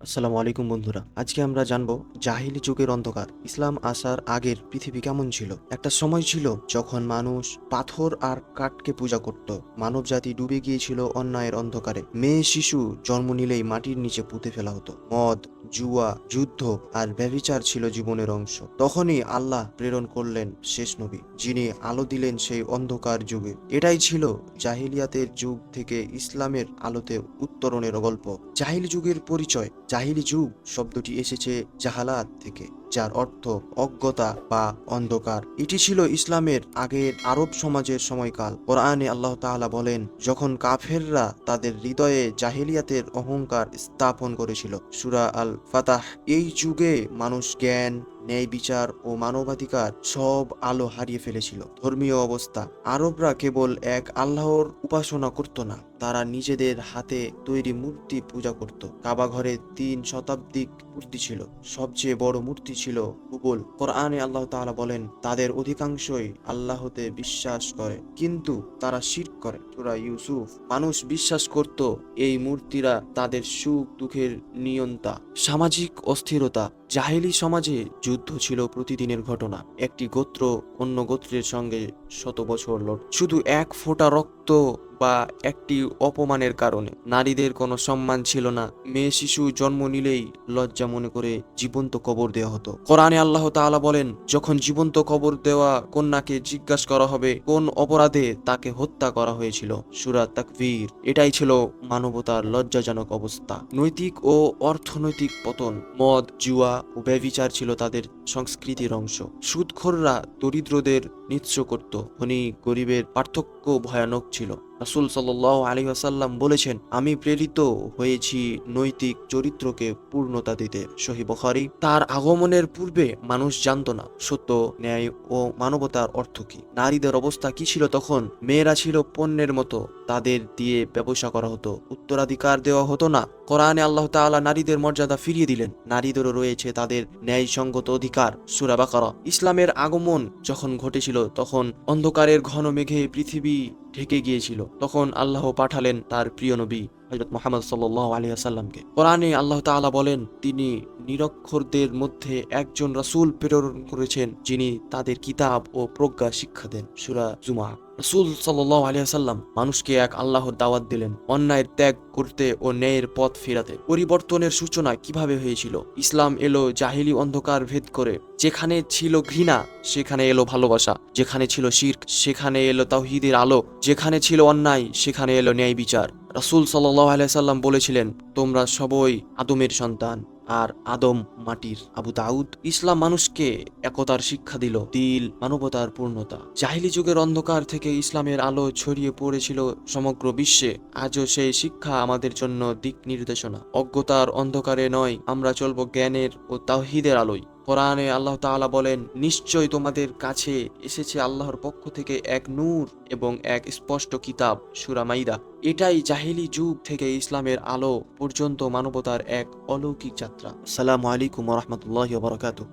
আসসালামু আলাইকুম বন্ধুরা। আজকে আমরা জানব জাহিলি যুগের অন্ধকার, ইসলাম আসার আগের পৃথিবী কেমন ছিল? একটা সময় ছিল যখন মানুষ পাথর আর কাঠকে পূজা করত। মানব জাতি ডুবে গিয়েছিল অন্যায়ের অন্ধকারে। মেয়ে, শিশু জন্ম নিলেই মাটির নিচে পুঁতে ফেলা হতো। মদ, জুয়া, যুদ্ধ আর ব্যভিচার ছিল জীবনের অংশ। তখনই আল্লাহ প্রেরণ করলেন শেষ নবী, যিনি আলো দিলেন সেই অন্ধকার যুগে। এটাই ছিল জাহিলিয়াতের যুগ থেকে ইসলামের আলোতে উত্তরণের গল্প। জাহিলি যুগের পরিচয় জাহিলি যুগ শব্দটি এসেছে জাহালাত থেকে। যার অর্থ অজ্ঞতা বা অন্ধকার। এটি ছিল ইসলামের আগের আরব সমাজের সময়কাল। কোরআনে আল্লাহ তাআলা বলেন, যখন কাফেররা তাদের হৃদয়ে জাহেলিয়াতের অহংকার স্থাপন করেছিল, সুরা আল ফাতাহ এই যুগে মানুষ জ্ঞান, ন্যায় বিচার ও মানবাধিকার সব আলো হারিয়ে ফেলেছিল। ধর্মীয় অবস্থা, আরবরা কেবল এক আল্লাহর উপাসনা করত না, তারা নিজেদের হাতে তৈরি মূর্তি পূজা করত। কাবা ঘরে তিন শতাব্দীক মূর্তি ছিল, সবচেয়ে বড় মূর্তি ছিল হুবল কোরআনে আল্লাহ তাআলা বলেন, তাদের অধিকাংশই আল্লাহতে বিশ্বাস করে, কিন্তু তারা শির করে। সূরা ইউসুফ, মানুষ বিশ্বাস করত এই মূর্তিরা তাদের সুখ দুঃখের নিয়ন্তা। সামাজিক অস্থিরতা, জাহেলি সমাজে যুদ্ধ ছিল প্রতিদিনের ঘটনা। একটি গোত্র অন্য গোত্রের সঙ্গে শত বছর লড় শুধু এক ফোঁটা রক্ত বা একটি অপমানের কারণে। নারীদের কোনো সম্মান ছিল না। মেয়ে শিশু জন্ম নিলেই লজ্জা মনে করে জীবন্ত কবর দেওয়া হতো। কোরআনে আল্লাহ তাআলা বলেন, যখন জীবন্ত কবর দেওয়া কন্যাকে জিজ্ঞাসা করা হবে, কোন অপরাধে তাকে হত্যা করা হয়েছিল? সুরা তাকভীর এটাই ছিল মানবতার লজ্জাজনক অবস্থা। নৈতিক ও অর্থনৈতিক পতন, মদ, জুয়া ও ব্যভিচার ছিল তাদের সংস্কৃতির অংশ। সুদখোররা দরিদ্রদের নিঃস্ব করত, ধনী গরিবের পার্থক্য ভয়ানক ছিল। রাসুল সাল্লাহ আলী আসাল্লাম বলেছেন, আমি প্রেরিত হয়েছি নৈতিক চরিত্রকে পূর্ণতা দিতে। সহি বখারি। তার আগমনের পূর্বে মানুষ জানত না, সত্য, ন্যায় ও মানবতার অর্থ কি। নারীদের অবস্থা কি ছিল তখন? মেয়েরা ছিল পণ্যের মতো, তাদের দিয়ে ব্যবসা করা হতো, উত্তরাধিকার দেওয়া হতো না। কোরআনে আল্লাহ তাআলা নারীদের মর্যাদা ফিরিয়ে দিলেন। নারীদেরও রয়েছে তাদের ন্যায়সঙ্গত অধিকার। সুরা বাকারা। ইসলামের আগমন যখন ঘটেছিল, তখন অন্ধকারের ঘন মেঘে পৃথিবী ঢেকে গিয়েছিল। তখন আল্লাহ পাঠালেন তার প্রিয় নবী। হজরত মোহাম্মদ সাল্লাহ আলিয়া সাল্লামকে কোরআনে আল্লাহ তাআলা বলেন, তিনি নিরক্ষরদের মধ্যে একজন রাসূল প্রেরণ করেছেন, যিনি তাদের কিতাব ও প্রজ্ঞা শিক্ষা দেন। সুরা জুমা রাসূল সাল্লাহ আলিয়া সাল্লাম মানুষকে এক আল্লাহর দাওয়াত দিলেন, অন্যায়ের ত্যাগ করতে ও ন্যায়ের পথ ফেরাতে। পরিবর্তনের সূচনা কীভাবে হয়েছিল? ইসলাম এলো জাহিলি অন্ধকার ভেদ করে। যেখানে ছিল ঘৃণা, সেখানে এলো ভালোবাসা। যেখানে ছিল শির্ক, সেখানে এলো তাওহীদের আলো। যেখানে ছিল অন্যায়, সেখানে এলো ন্যায় বিচার। রাসূল আলাইসাল্লাম বলেছিলেন, তোমরা সবই আদমের সন্তান, আর আদম মাটির। আবু দাউদ, ইসলাম মানুষকে একতার শিক্ষা দিল দিল, মানবতার পূর্ণতা। জাহিলি যুগের অন্ধকার থেকে ইসলামের আলো ছড়িয়ে পড়েছিল সমগ্র বিশ্বে। আজও সেই শিক্ষা আমাদের জন্য দিক নির্দেশনা। অজ্ঞতার অন্ধকারে নয়, আমরা চলবো জ্ঞানের ও তাহিদের আলোয়। কোরআনে আল্লাহ তাআলা বলেন, নিশ্চয় তোমাদের কাছে এসেছে আল্লাহর পক্ষ থেকে এক নূর এবং এক স্পষ্ট কিতাব সুরামাইদা এটাই জাহিলি যুগ থেকে ইসলামের আলো পর্যন্ত মানবতার এক অলৌকিক যাত্রা। সালামু আলাইকুম রহমতুল্লাহ বারাকাতুহু।